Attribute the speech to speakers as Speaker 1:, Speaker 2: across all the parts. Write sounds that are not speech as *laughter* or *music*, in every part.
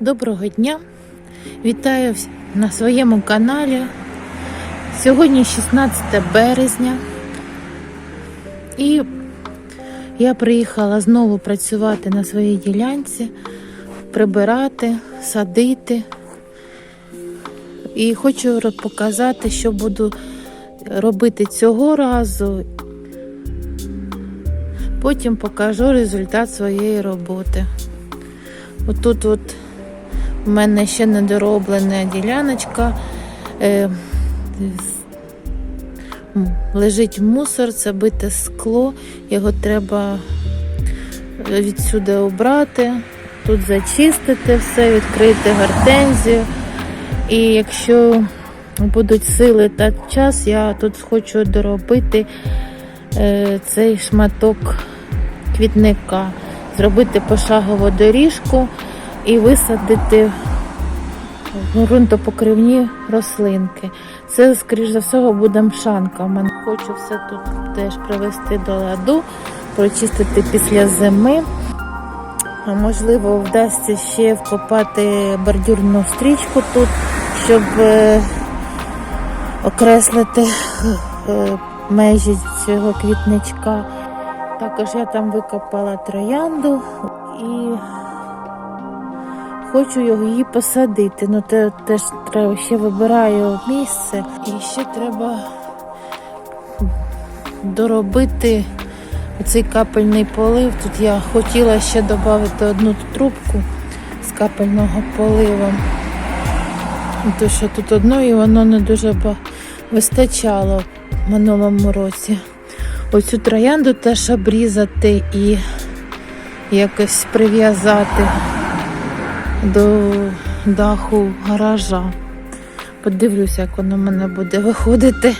Speaker 1: Доброго дня! Вітаю на своєму каналі. Сьогодні 16 березня. І я приїхала знову працювати на своїй ділянці, прибирати, садити. І хочу показати, що буду робити цього разу. Потім покажу результат своєї роботи. Отут от у мене ще недороблена діляночка. Е, лежить мусор, це бите скло, його треба е, відсюди обрати, тут зачистити все, відкрити гортензію. І якщо будуть сили та час, я тут хочу доробити е, цей шматок квітника, зробити пошагову доріжку і висадити ґрунтопокривні рослинки. Це, скоріш за все, буде мшанка. У мене хочу все тут теж привести до ладу, прочистити після зими. Можливо, вдасться ще вкопати бордюрну стрічку тут, щоб е, окреслити е, межі цього квітничка. Також я там викопала троянду і хочу її посадити. Ну те теж треба ще вибираю місце. І ще треба доробити цей капельний полив. Тут я хотіла ще додати одну трубку з капельного поливу. Тому що тут одної воно не дуже вистачало в минулому році. Оцю троянду теж обрізати і якось прив'язати до даху гаража. Подивлюся, як воно в мене буде виходити.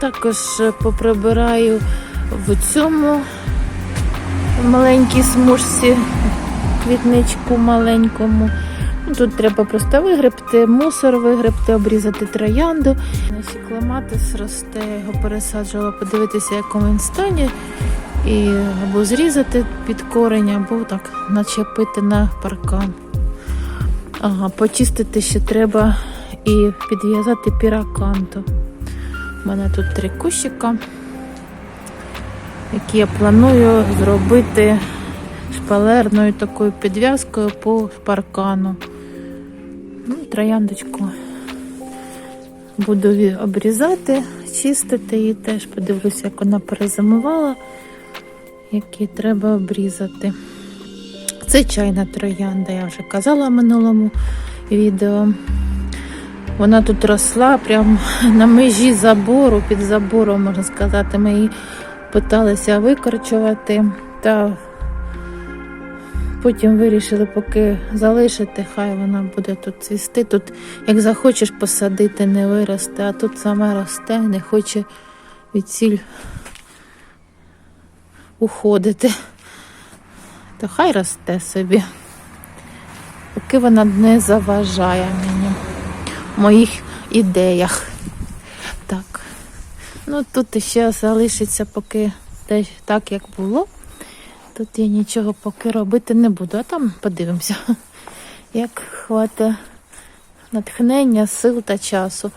Speaker 1: Також поприбираю в цьому маленькій смужці, квітничку маленькому. Тут треба просто вигребти, мусор вигребти, обрізати троянду. Наші клематис росте, його пересаджувала, подивитися, якому він стані. І або зрізати під корень, або так начепити на паркан. Ага, почистити ще треба і підв'язати піраканту. У мене тут три кущика, які я планую зробити шпалерною такою підв'язкою по паркану. Ну, трояндочку буду обрізати, чистити її теж. Подивлюся, як вона перезимувала, які треба обрізати. Це чайна троянда, я вже казала в минулому відео. Вона тут росла прямо на межі забору, під забором, можна сказати. Ми її питалися викорчувати, та потім вирішили поки залишити, хай вона буде тут цвісти. Тут, як захочеш посадити, не виросте, а тут саме росте, не хоче від ціль уходити. То хай росте собі, поки вона не заважає мені в моїх ідеях. Так. Ну тут ще залишиться поки те, так, як було. Тут я нічого поки робити не буду, а там подивимося, *laughs* як хватить натхнення, сил та часу.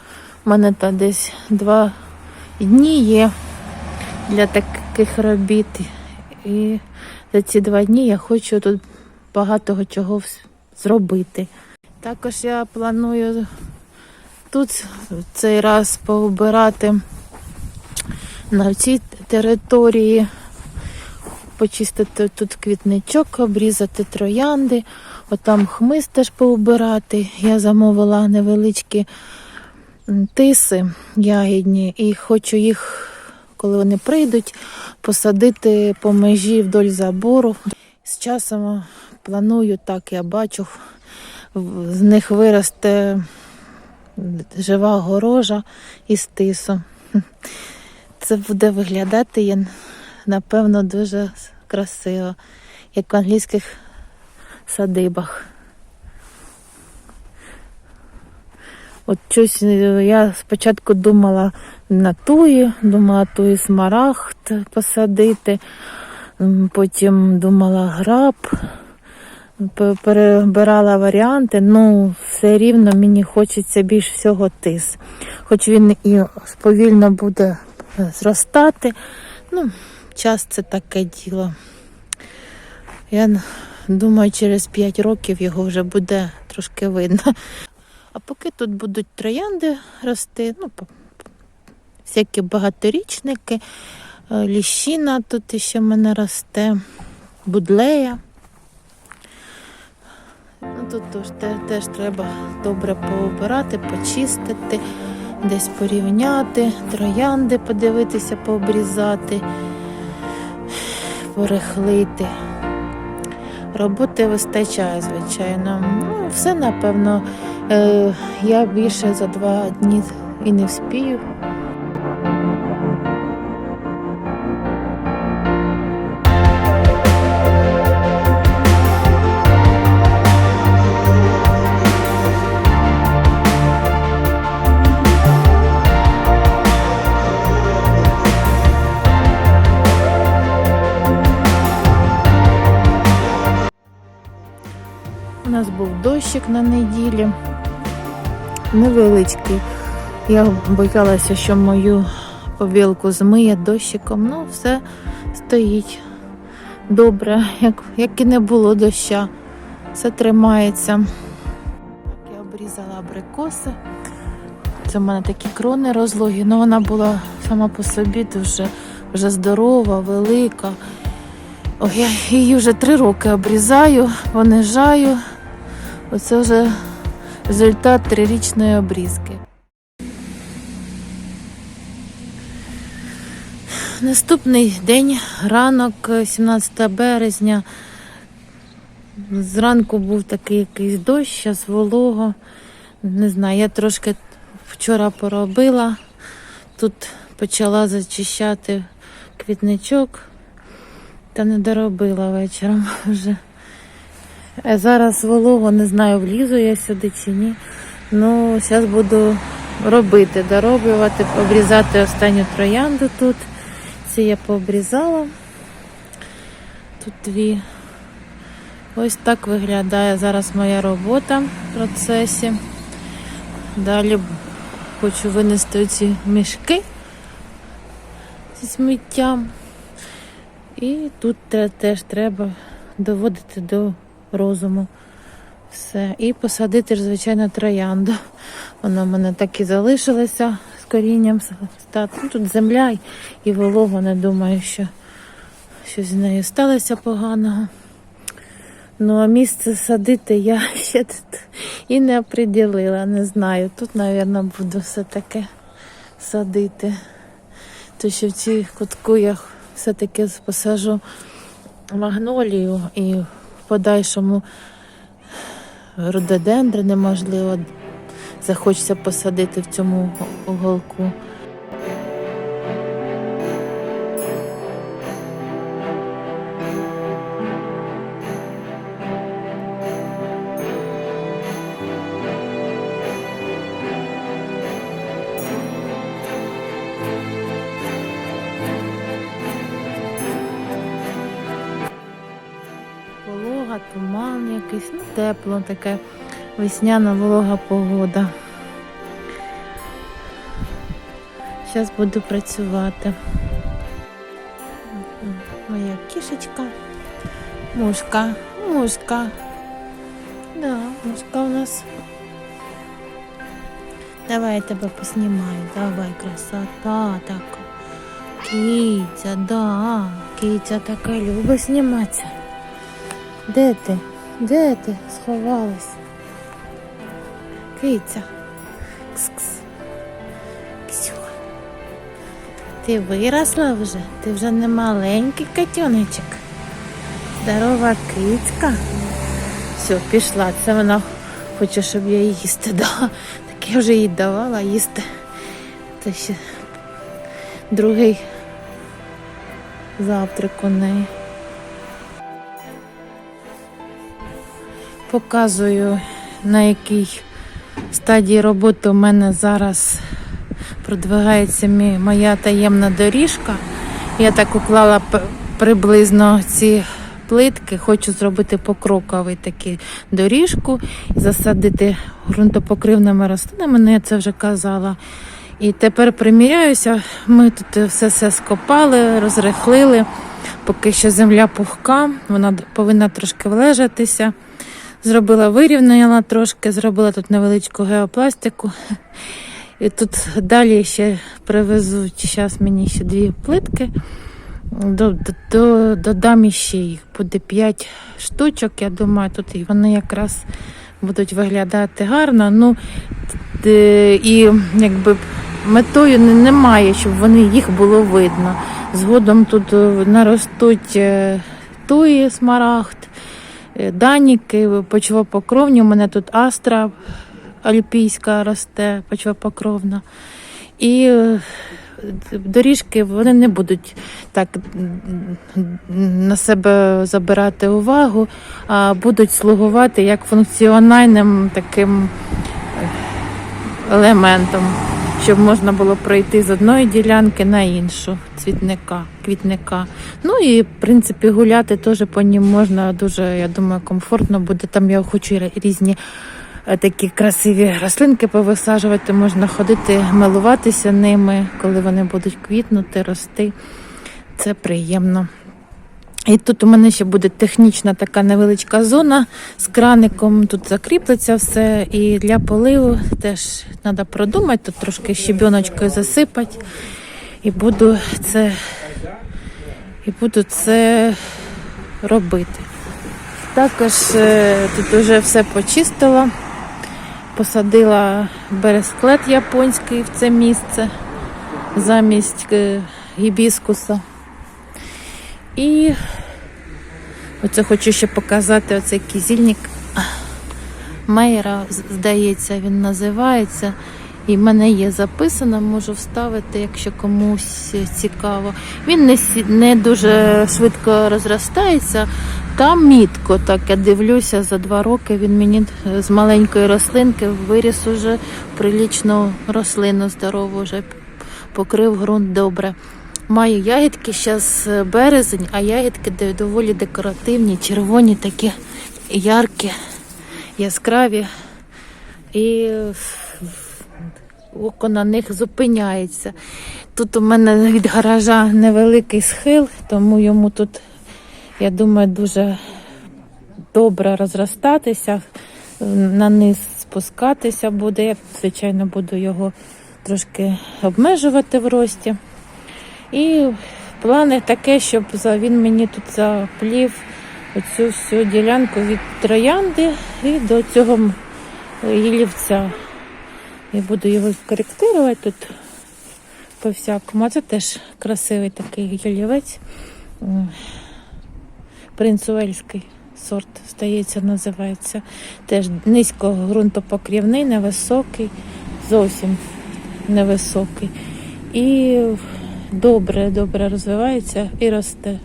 Speaker 1: У мене там десь два дні є для таких робіт. І за ці два дні я хочу тут багато чого зробити. Також я планую тут в цей раз поубирати на цій території, почистити тут квітничок, обрізати троянди, отам хмиз теж поубирати. Я замовила невеличкі тиси ягідні і хочу їх, коли вони прийдуть, посадити по межі вдоль забору. З часом планую так, я бачу, з них виросте жива горожа із тису. *laughs* Це буде виглядати, напевно, дуже красиво, як в англійських садибах. От щось е, я спочатку думала на туї, думала туї смарагд посадити, Потім думала граб, перебирала варіанти, ну все рівно мені хочеться більш всього тис. Хоч він і повільно буде е, зростати. Ну, час це таке діло. Я думаю, через 5 років його вже буде трошки видно. А поки тут будуть троянди рости, ну, всякі багаторічники, е, ліщина тут ще в мене росте, будлея. Ну, тут теж, теж треба добре пообирати, почистити, десь порівняти, троянди подивитися, пообрізати, порихлити. Роботи вистачає, звичайно. Ну, все напевно. Е, я більше за два дні і не вспію. У нас був дощик на неділі. Невеличкий. Я боялася, що мою побілку змиє дощиком. Ну, все стоїть добре, як, як і не було доща. Все тримається. Так, я обрізала абрикоси. Це в мене такі крони розлогі, але вона була сама по собі дуже вже здорова, велика. Ой, я її вже три роки обрізаю, понижаю. Оце вже результат трирічної обрізки. Наступний день, ранок, е, 17 березня. Зранку був такий якийсь дощ, зараз волого. Не знаю, я трошки вчора поробила. Тут почала зачищати квітничок, та не доробила вечором *laughs* вже. А зараз волого, не знаю, влізу я сюди чи ні. Ну, зараз буду робити, дороблювати, обрізати останню троянду тут. Ці я пообрізала. Тут дві. Ось так виглядає зараз моя робота в процесі. Далі хочу винести ці мішки зі сміттям. І тут теж треба доводити до розуму. Все. І посадити звичайно, троянду. Вона в мене так і залишилася з корінням. Ну, тут земля і волого, не думаю, що щось з нею сталося поганого. Ну, а місце садити я *laughs* ще тут і не оприділила, не знаю. Тут, мабуть, буду все-таки садити. То що в цій кутку я все-таки посажу магнолію і подальшому рододендри неможливо захочеться посадити в цьому уголку. Тепло таке, весняна волога погода. Зараз буду працювати. Моя кішечка. Мушка, мушка. Да, мушка у нас. Давай я тебе поснімаю. Давай, красота така. Киця, да. Киця така любить зніматися. Де ти? Де ти сховалась? Киця. Кс-кс. Ксюха. Ти виросла вже? Ти вже не маленький котеночок. Здорова кицька. Все, пішла. Це вона хоче, щоб я її їсти дала. Так я вже їй давала їсти. Це ще другий завтрак у неї. Показую, на якій стадії роботи у мене зараз продвигається моя таємна доріжка. Я так уклала приблизно ці плитки. Хочу зробити покроковий такий доріжку, засадити ґрунтопокривними рослинами, ну я це вже казала. І тепер приміряюся. Ми тут все все скопали, розрихлили. Поки що земля пухка, вона повинна трошки влежатися. Зробила вирівняла трошки, зробила тут невеличку геопластику. І тут далі ще привезуть зараз мені ще дві плитки. До, до, до, додам іще їх. Буде 5 штучок, я думаю, тут вони якраз будуть виглядати гарно. Ну, і якби метою немає, щоб вони їх було видно. Згодом тут е, наростуть е, туї, смарагд, е, даніки, почвопокровні. У мене тут астра альпійська росте, почвопокровна. І е, доріжки вони не будуть так на себе забирати увагу, а будуть слугувати як функціональним таким е, елементом, щоб можна було пройти з одної ділянки на іншу цвітника, квітника. Ну і в принципі гуляти теж по ним можна дуже, я думаю, комфортно буде. Там я хочу різні е, такі красиві рослинки повисаджувати, можна ходити, милуватися ними, коли вони будуть квітнути, рости. Це приємно. І тут у мене ще буде технічна така невеличка зона з краником. Тут закріплеться все. І для поливу теж треба продумати, тут трошки щебіночкою засипати. І буду це, і буду це робити. Також е, тут вже все почистила, посадила бересклет японський в це місце замість е, гібіскуса. І оце хочу ще показати оцей кізільник Мейера, з- здається, він називається. І в мене є записано, можу вставити, якщо комусь цікаво. Він не, не дуже швидко розростається. Там мітко, так я дивлюся, за два роки він мені з маленької рослинки виріс уже прилічну рослину здорову, вже покрив ґрунт добре. Маю ягідки, зараз березень, а ягідки доволі декоративні, червоні, такі яркі, яскраві. І око на них зупиняється. Тут у мене від гаража невеликий схил, тому йому тут, я думаю, дуже добре розростатися, на низ спускатися буде. Я, звичайно, буду його трошки обмежувати в рості. І плани таке, щоб він мені тут заплів оцю всю ділянку від троянди і до цього гілівця. Я буду його коректувати тут по всякому. А це теж красивий такий гілівець. Принц Уельський сорт, здається, називається. Теж низько ґрунтопокрівний, невисокий, зовсім невисокий. І добре, добре розвивається і росте.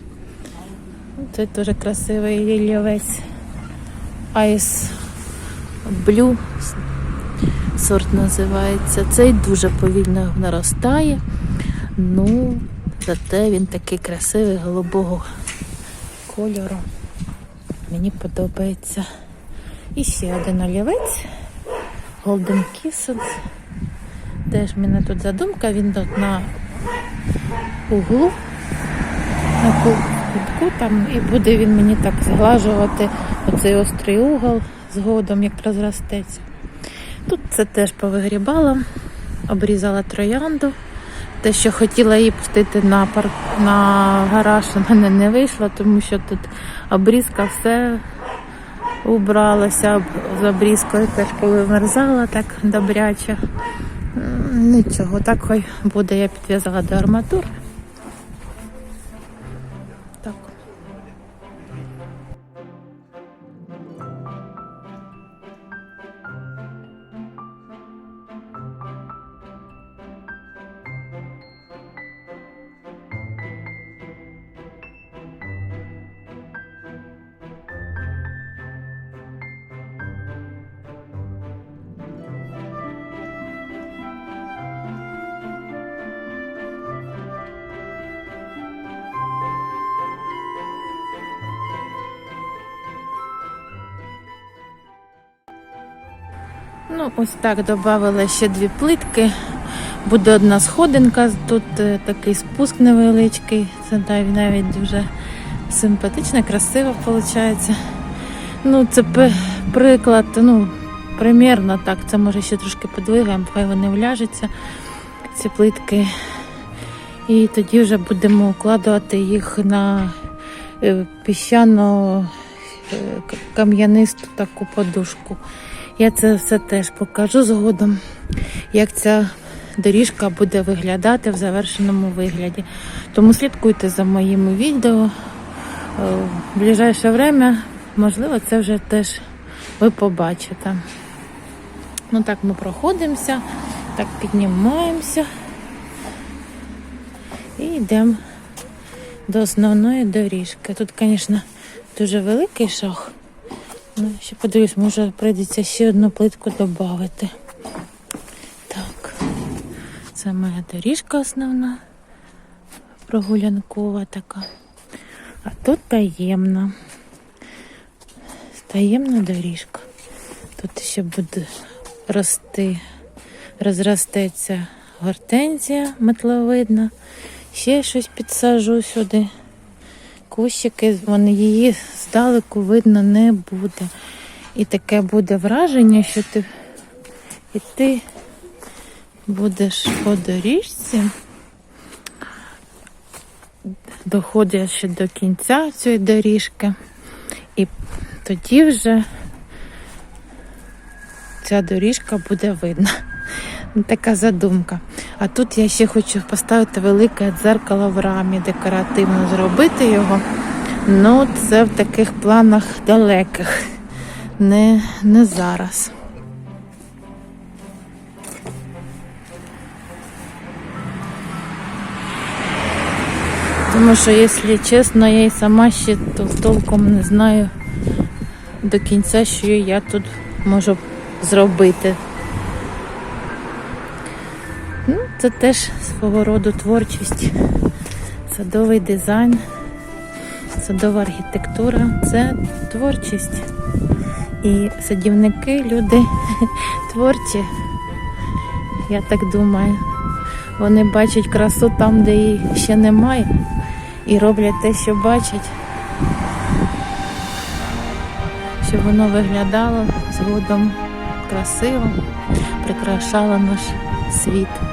Speaker 1: Це дуже красивий гілівець. Айс Блю сорт називається. Цей дуже повільно наростає. Ну, зате він такий красивий голубого кольору. Мені подобається. І ще один олівець. Golden Kisses. Теж в мене тут задумка, він тут на углу, на кутку там, і буде він мені так зглажувати оцей острий угол згодом, як розростеться. Тут це теж повигрібала, обрізала троянду. Те, що хотіла її пустити на парк на гараж, у мене не вийшло, тому що тут обрізка все убралася з обрізкою, теж повимерзала так добряче. Нічого, так буде, я підв'язала до арматури. Ну, ось так додала ще дві плитки. Буде одна сходинка, тут е, такий спуск невеличкий. Це навіть, дуже симпатично, красиво виходить. Ну, це приклад, ну, примірно так. Це може ще трошки подвигаємо, хай вони вляжуться, ці плитки. І тоді вже будемо укладувати їх на е, піщано е, кам'янисту таку подушку. Я це все теж покажу згодом, як ця доріжка буде виглядати в завершеному вигляді. Тому слідкуйте за моїми відео. Е, В ближайше время, можливо, це вже теж ви побачите. Ну так ми проходимося, так піднімаємося і йдемо до основної доріжки. Тут, звісно, дуже великий шаг. Ну, ще подивлюсь, може прийдеться ще одну плитку додати. Так, це моя доріжка основна, прогулянкова така. А тут таємна. Таємна доріжка. Тут ще буде рости, розростеться гортензія метловидна. Ще щось підсажу сюди. Кущики, вони її здалеку видно не буде. І таке буде враження, що ти і ти будеш по доріжці, доходячи до кінця цієї доріжки, і тоді вже ця доріжка буде видна. Така задумка. А тут я ще хочу поставити велике дзеркало в рамі, декоративно зробити його. Ну, це в таких планах далеких, не, не зараз. Тому що, якщо чесно, я і сама ще тол- толком не знаю до кінця, що я тут можу зробити. Це теж свого роду творчість, садовий дизайн, садова архітектура це творчість. І садівники, люди *laughs* творчі, я так думаю. Вони бачать красу там, де її ще немає, і роблять те, що бачать, щоб воно виглядало згодом красиво, прикрашало наш світ.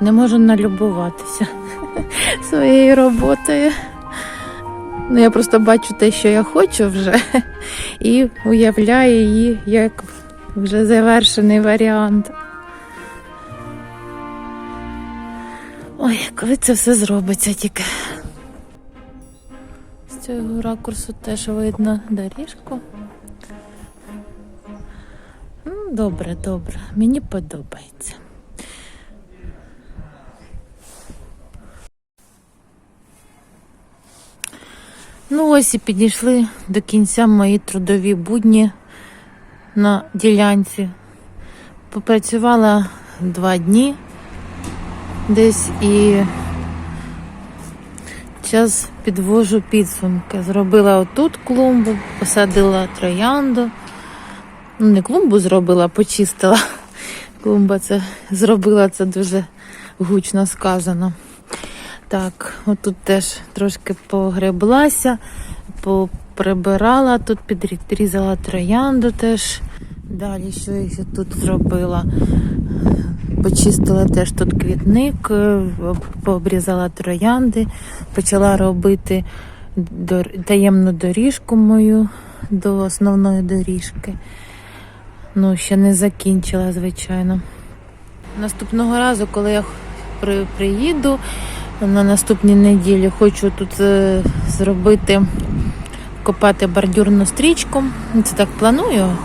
Speaker 1: Не можу налюбуватися *laughs* своєю роботою. Ну, я просто бачу те, що я хочу вже, *laughs* і уявляю її як вже завершений варіант. Ой, коли це все зробиться тільки. З цього ракурсу теж видно доріжку. Ну, Добре, добре, мені подобається. Ну ось і підійшли до кінця мої трудові будні на ділянці. Попрацювала два дні десь і час підвожу підсумки. Зробила отут клумбу, посадила троянду. Ну, не клумбу зробила, почистила. Клумба це зробила це дуже гучно сказано. Так, отут теж трошки погреблася, поприбирала, тут підрізала троянду теж. Далі що я ще тут зробила? Почистила теж тут квітник, е, пообрізала троянди, почала робити таємну доріжку мою до основної доріжки. Ну, ще не закінчила, звичайно. Наступного разу, коли я при, приїду на наступній неділі, хочу тут е, зробити, копати бордюрну стрічку. Це так планую.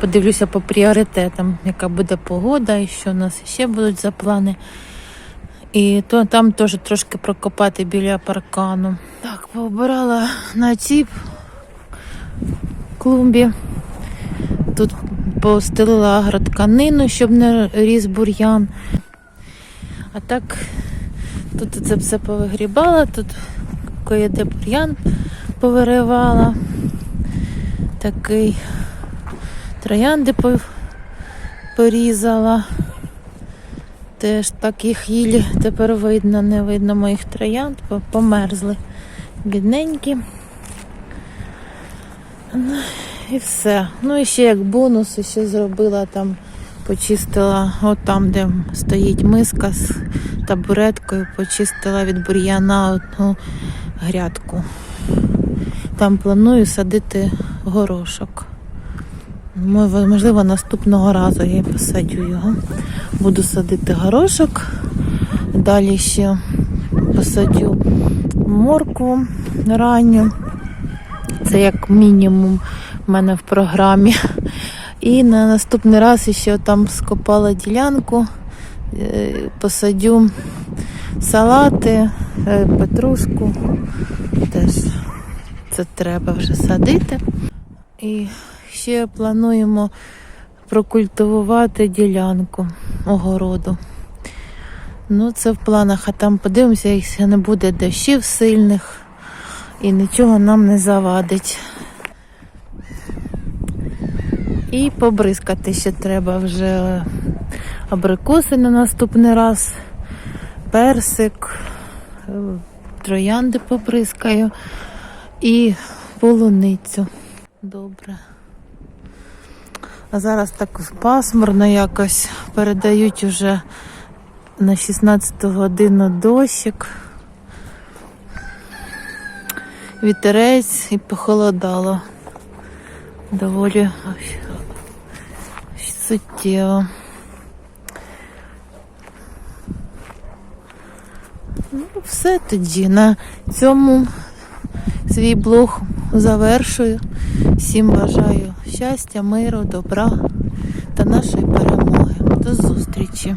Speaker 1: Подивлюся по пріоритетам, яка буде погода і що у нас ще будуть за плани. І то там теж трошки прокопати біля паркану. Так, пообирала на цій клумбі. Тут постелила агротканину, щоб не ріс бур'ян. А так тут це все повигрібала, тут кое-де бур'ян повиривала. Такий троянди порізала. Теж так їх їлі тепер видно, не видно моїх троянд, бо померзли бідненькі. Ну, і все. Ну і ще як бонус, ще зробила там, почистила, от там, де стоїть миска з табуреткою, почистила від бур'яна одну грядку. Там планую садити горошок. Можливо, наступного разу я посадю його. Буду садити горошок. Далі ще посадю моркву ранню. Це як мінімум в мене в програмі. І на наступний раз ще там скопала ділянку, посадю салати, е, петрушку. Теж це треба вже садити. І ще плануємо прокультивувати ділянку огороду. Ну, це в планах, а там подивимося, якщо не буде дощів сильних і нічого нам не завадить. І побризкати ще треба вже абрикоси на наступний раз, персик, е, троянди побризкаю і полуницю. Добре. А зараз так пасмурно якось передають уже на 16 годину дощик. Вітерець і похолодало. Доволі суттєво. Ну, все тоді. На цьому свій блог завершую. Всім бажаю щастя, миру, добра та нашої перемоги. До зустрічі!